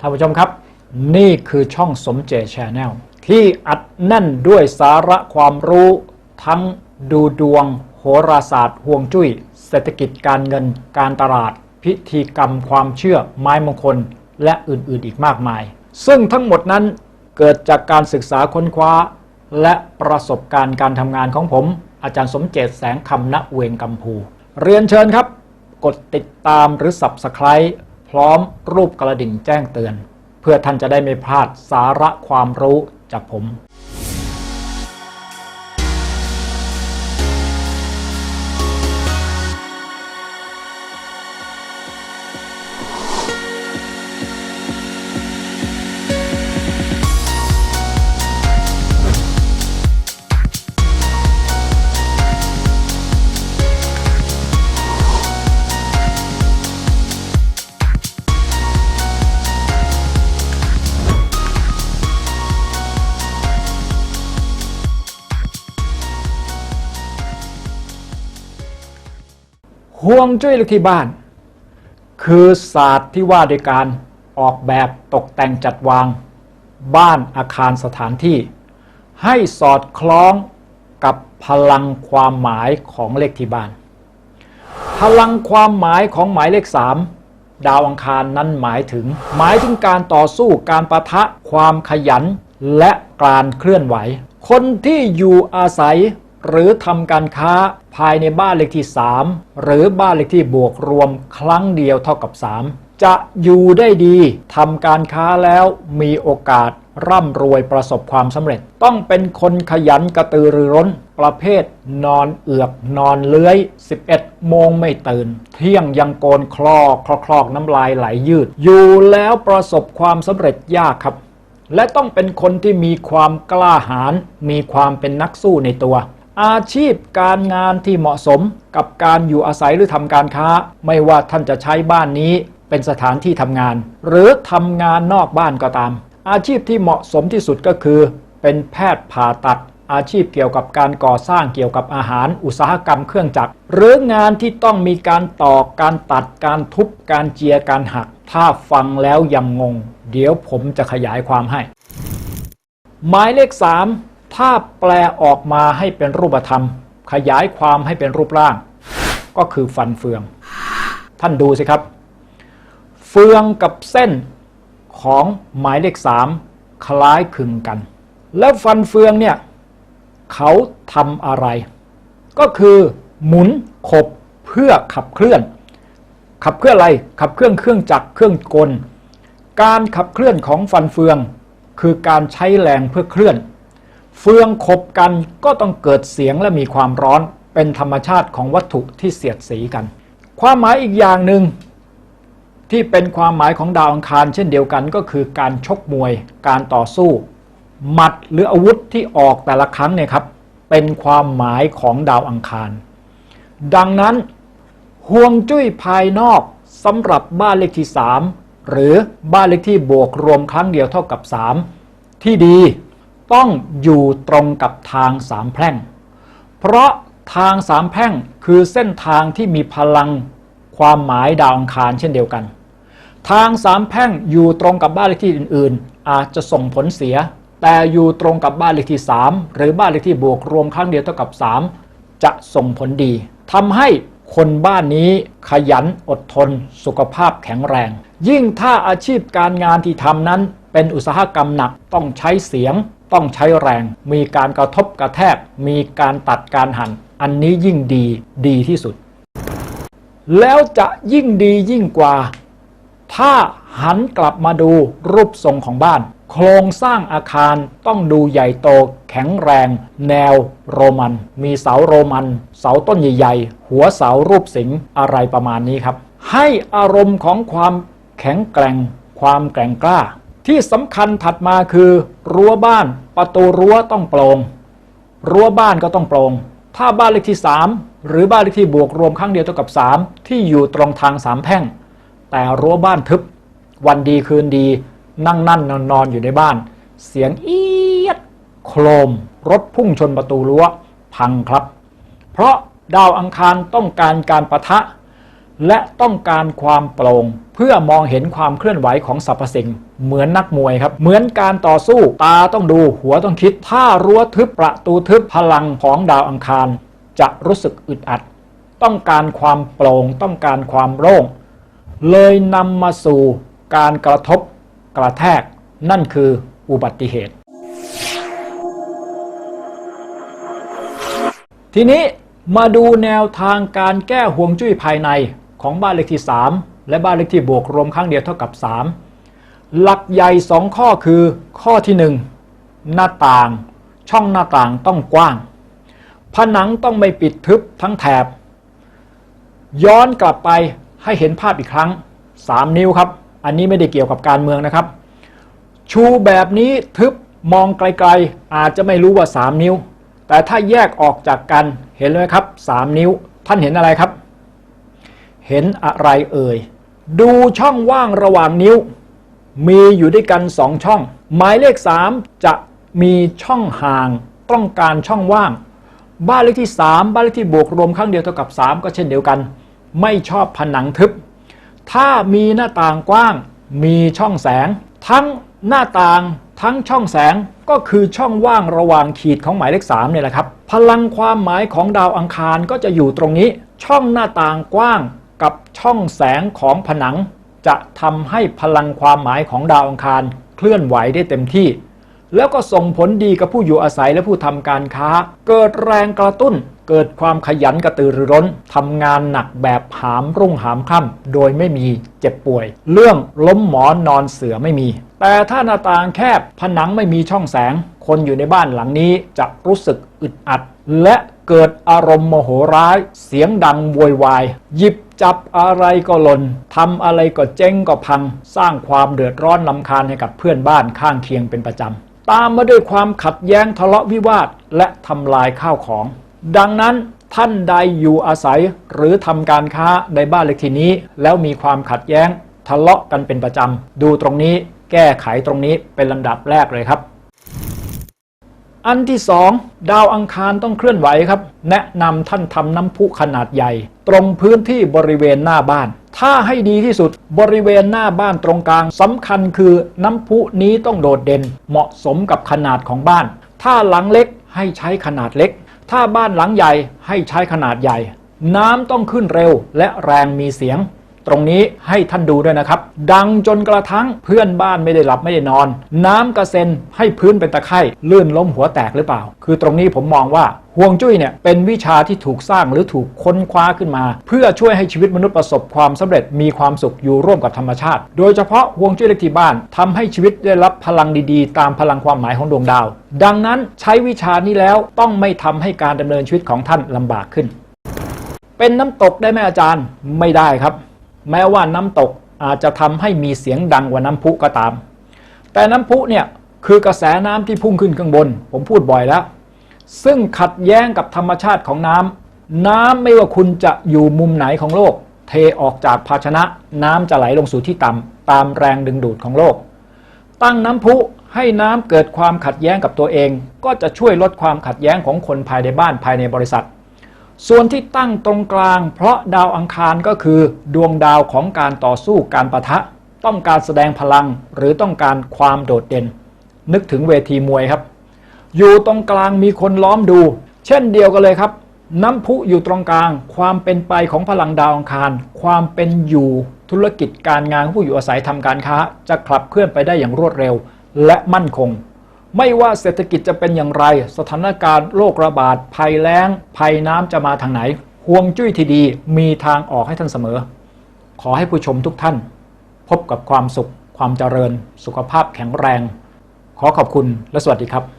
ท่านผู้ชมครับ นี่คือช่องสมเจชแนลที่อัดแน่นด้วยสาระความรู้ทั้งดูดวง โหราศาสตร์ห่วงจุ้ย เศรษฐกิจการเงินการตลาด พิธีกรรมความเชื่อไม้มงคล และอื่นๆอีกมากมาย ซึ่งทั้งหมดนั้นเกิดจากการศึกษาค้นคว้า และประสบการณ์การทำงานของผม อาจารย์สมเจตแสงคำณเวงกัมพู เรียนเชิญครับ กดติดตามหรือ Subscribe พร้อมรูปกระดิ่งแจ้งเตือน เพื่อท่านจะได้ไม่พลาดสาระความรู้จากผม ห่วงจุ้ยเลขที่บ้าน คือศาสตร์ที่ว่าด้วยการออกแบบตกแต่งจัดวาง บ้านอาคารสถานที่ ให้สอดคล้องกับพลังความหมายของเลขที่บ้าน พลังความหมายของหมายเลข3ดาวอังคารนั้นหมายถึง หมายถึงการต่อสู้การประทะความขยันและการเคลื่อนไหว คนที่อยู่อาศัย หรือทำการค้าภายในบ้านเลขที่ 3 หรือบ้านเลขที่บวกรวมครั้งเดียวเท่ากับ 3 จะอยู่ได้ดีทำการค้าแล้วมีโอกาสร่ำรวยประสบความสำเร็จ ต้องเป็นคนขยันกระตือรือร้น ประเภท นอนเอือกนอนเลื้อย 11 โมงไม่ตื่น เที่ยงยังโกนคลอกคลอกคลอกน้ำลายไหลยืด อยู่แล้วประสบความสำเร็จยากครับ และต้องเป็นคนที่มีความกล้าหาญมีความเป็นนักสู้ในตัว อาชีพการงานที่เหมาะสมกับการอยู่อาศัยหรือทำการค้า ไม่ว่าท่านจะใช้บ้านนี้เป็นสถานที่ทำงาน หรือทำงานนอกบ้านก็ตาม อาชีพที่เหมาะสมที่สุดก็คือ เป็นแพทย์ผ่าตัด อาชีพเกี่ยวกับการก่อสร้างเกี่ยวกับอาหาร อุตสาหกรรมเครื่องจักร หรืองานที่ต้องมีการตอกการตัดการทุบการเจียการหัก ถ้าฟังแล้วยังงง เดี๋ยวผมจะขยายความให้ หมายเลข 3 ถ้าแปลออกมาให้เป็นรูปธรรม ขยายความให้เป็นรูปร่าง ก็คือฟันเฟือง ท่านดูสิครับ เฟืองกับเส้นของหมายเลข3คล้ายคลึงกัน แล้วฟันเฟืองเนี่ยเขาทำอะไร ก็คือหมุนขบเพื่อขับเคลื่อน ขับเคลื่อนอะไรขับเคลื่อนเครื่องจักรเครื่องกล การขับเคลื่อนของฟันเฟือง คือการใช้แรงเพื่อเคลื่อน เฟืองขบกันก็ต้องเกิดเสียงและมีความร้อนเป็นธรรมชาติของวัตถุที่เสียดสีกัน ความหมายอีกอย่างหนึ่งที่เป็นความหมายของดาวอังคารเช่นเดียวกันก็คือการชกมวย การต่อสู้หมัดหรืออาวุธที่ออกแต่ละครั้งเนี่ยครับเป็นความหมายของดาวอังคาร ดังนั้นห่วงจุ้ยภายนอกสำหรับบ้านเลขที่ 3 หรือบ้านเลขที่บวกรวมครั้งเดียวเท่ากับ 3 ที่ดี ต้องอยู่ตรงกับทางสามแพร่ง เพราะทางสามแพร่งคือเส้นทางที่มีพลังความหมายดาวอังคารเช่นเดียวกัน ทางสามแพร่งอยู่ตรงกับบ้านเลขที่อื่น ๆ อาจจะส่งผลเสีย แต่อยู่ตรงกับบ้านเลขที่ 3 หรือบ้านเลขที่บวกรวมครั้งเดียวเท่ากับ 3 จะส่งผลดีทำให้คนบ้านนี้ขยันอดทน สุขภาพแข็งแรง ยิ่งถ้าอาชีพการงานที่ทำนั้นเป็นอุตสาหกรรมหนักต้องใช้เสียง ต้องใช้แรง มีการกระทบกระแทก มีการตัดการหัน่น อันนี้ยิ่งดีดีที่สุด แล้วจะยิ่งดียิ่งกว่า ถ้าหันกลับมาดูรูปทรงของบ้าน โครงสร้างอาคารต้องดูใหญ่โตแข็งแรง แนวโรมัน มีเสาโรมัน เสาต้นใหญ่ๆ หัวเสารูปสิงอะไรประมาณนี้ครับ ให้อารมณ์ของความแข็งแกร่ง ความแกร่งกล้า ที่สำคัญถัดมาคือรั้วบ้านประตูรั้วต้องโปร่งรั้วบ้านก็ต้องโปร่งถ้าบ้านเลขที่ 3 หรือบ้านเลขที่บวกรวมครั้งเดียวเท่ากับ 3 ที่อยู่ตรงทางสามแพร่ง แต่รั้วบ้านทึบ วันดีคืนดี นั่งนั่นนอนนอนอยู่ในบ้าน เสียงเอียด โครม รถพุ่งชนประตูรั้ว พังครับ เพราะดาวอังคารต้องการการประทะ และต้องการความโปร่งเพื่อมองเห็นความเคลื่อนไหวของสรรพสิ่ง เหมือนนักมวยครับ เหมือนการต่อสู้ตาต้องดูหัวต้องคิด ถ้ารั้วทึบประตูทึบพลังของดาวอังคาร จะรู้สึกอึดอัด ต้องการความโปร่งต้องการความโล่งเลยนำมาสู่การกระทบกระแทก นั่นคืออุบัติเหตุ ทีนี้มาดูแนวทางการแก้ห่วงจุ้ยภายใน ของบ้านเลขที่ 3 และบ้านเลขที่บวกรวมครั้งเดียวเท่ากับ 3 หลักใหญ่ 2 ข้อคือข้อที่ 1 หน้าต่าง ช่องหน้าต่างต้องกว้าง ผนังต้องไม่ปิดทึบทั้งแถบ ย้อนกลับไปให้เห็นภาพอีกครั้ง 3 นิ้วครับ อันนี้ไม่ได้เกี่ยวกับการเมืองนะครับ ชูแบบนี้ทึบมองไกลๆ อาจจะไม่รู้ว่า 3 นิ้ว แต่ถ้าแยกออกจากกันเห็นเลยครับ 3 นิ้ว ท่านเห็นอะไรครับ เห็นอะไรเอ่ย ดูช่องว่างระหว่างนิ้ว มีอยู่ด้วยกัน2ช่อง หมายเลข 3 จะมีช่องห่างต้องการช่องว่าง บ้านเลขที่ 3 บ้านเลขที่บวกรวมครั้งเดียวเท่ากับ 3 ก็เช่นเดียวกัน ไม่ชอบผนังทึบ ถ้ามีหน้าต่างกว้าง มีช่องแสง ทั้งหน้าต่างทั้งช่องแสงก็คือช่องว่างระหว่างขีดของหมายเลข3เนี่ยแหละครับ พลังความหมายของดาวอังคารก็จะอยู่ตรงนี้ ช่องหน้าต่างกว้าง กับช่องแสงของผนัง จะทำให้พลังความหมายของดาวอังคารเคลื่อนไหวได้เต็มที่ แล้วก็ส่งผลดีกับผู้อยู่อาศัยและผู้ทำการค้า เกิดแรงกระตุ้น เกิดความขยันกระตือรือร้นทำงานหนักแบบหามรุ่งหามค่ำโดยไม่มีเจ็บป่วย เรื่องล้มหมอนนอนเสือไม่มี แต่ถ้าหน้าต่างแคบผนังไม่มีช่องแสง คนอยู่ในบ้านหลังนี้จะรู้สึกอึดอัด และเกิดอารมณ์โมโหร้าย เสียงดังโวยวาย หยิบจับอะไรก็หล่นทำอะไรก็เจ๊งก็พัง สร้างความเดือดร้อนลำคาญให้กับเพื่อนบ้านข้างเคียงเป็นประจำ ตามมาด้วยความขัดแย้งทะเลาะวิวาท และทำลายข้าวของ ดังนั้นท่านใดอยู่อาศัยหรือทำการค้าในบ้านเลขที่นี้ แล้วมีความขัดแย้งทะเลาะกันเป็นประจำ ดูตรงนี้แก้ไขตรงนี้เป็นลำดับแรกเลยครับ อันที่สองดาวอังคารต้องเคลื่อนไหวครับ แนะนำท่านทำน้ำพุขนาดใหญ่ ตรงพื้นที่บริเวณหน้าบ้าน ถ้าให้ดีที่สุดบริเวณหน้าบ้านตรงกลางสำคัญคือน้ำพุนี้ต้องโดดเด่น เหมาะสมกับขนาดของบ้าน ถ้าหลังเล็กให้ใช้ขนาดเล็ก ถ้าบ้านหลังใหญ่ให้ใช้ขนาดใหญ่ น้ำต้องขึ้นเร็วและแรงมีเสียง ตรงนี้ให้ท่านดูด้วยนะครับ ดังจนกระทั่งเพื่อนบ้านไม่ได้หลับไม่ได้นอน น้ำกระเซ็นให้พื้นเป็นตะไคร่ลื่นล้มหัวแตกหรือเปล่า คือตรงนี้ผมมองว่าห่วงจุ้ยเนี่ยเป็นวิชาที่ถูกสร้างหรือถูกค้นคว้าขึ้นมา เพื่อช่วยให้ชีวิตมนุษย์ประสบความสำเร็จมีความสุขอยู่ร่วมกับธรรมชาติ โดยเฉพาะห่วงจุ้ยเลขที่บ้านทำให้ชีวิตได้รับพลังดีๆ ตามพลังความหมายของดวงดาว ดังนั้นใช้วิชานี้แล้วต้องไม่ทำให้การดำเนินชีวิตของท่านลำบากขึ้น เป็นน้ำตกได้ไหมอาจารย์ไม่ได้ครับ แม้ว่าน้ำตกอาจจะทำให้มีเสียงดังกว่าน้ำพุก็ตาม แต่น้ำพุเนี่ยคือกระแสน้ำที่พุ่งขึ้นข้างบน ผมพูดบ่อยแล้ว ซึ่งขัดแย้งกับธรรมชาติของน้ำน้ำไม่ว่าคุณจะอยู่มุมไหนของโลก เทออกจากภาชนะน้ำจะไหลลงสู่ที่ต่ำตามแรงดึงดูดของโลก ตั้งน้ำพุให้น้ำเกิดความขัดแย้งกับตัวเอง ก็จะช่วยลดความขัดแย้งของคนภายในบ้านภายในบริษัท ส่วนที่ตั้งตรงกลาง เพราะดาวอังคารก็คือ ดวงดาวของการต่อสู้การประทะ ต้องการแสดงพลังหรือต้องการความโดดเด่น นึกถึงเวทีมวยครับ อยู่ตรงกลางมีคนล้อมดู เช่นเดียวกันเลยครับ น้ำพุอยู่ตรงกลาง ความเป็นไปของพลังดาวอังคาร ความเป็นอยู่ธุรกิจการงานผู้อยู่อาศัยทำการค้า จะขับเคลื่อนไปได้อย่างรวดเร็ว และมั่นคง ไม่ว่าเศรษฐกิจจะเป็นอย่างไร สถานการณ์โรคระบาดภัยแล้ง ภัยน้ำจะมาทางไหนห่วงจุ้ยที่ดีมีทางออกให้ท่านเสมอ ขอให้ผู้ชมทุกท่าน พบกับความสุข ความเจริญ สุขภาพแข็งแรง ขอขอบคุณและสวัสดีครับ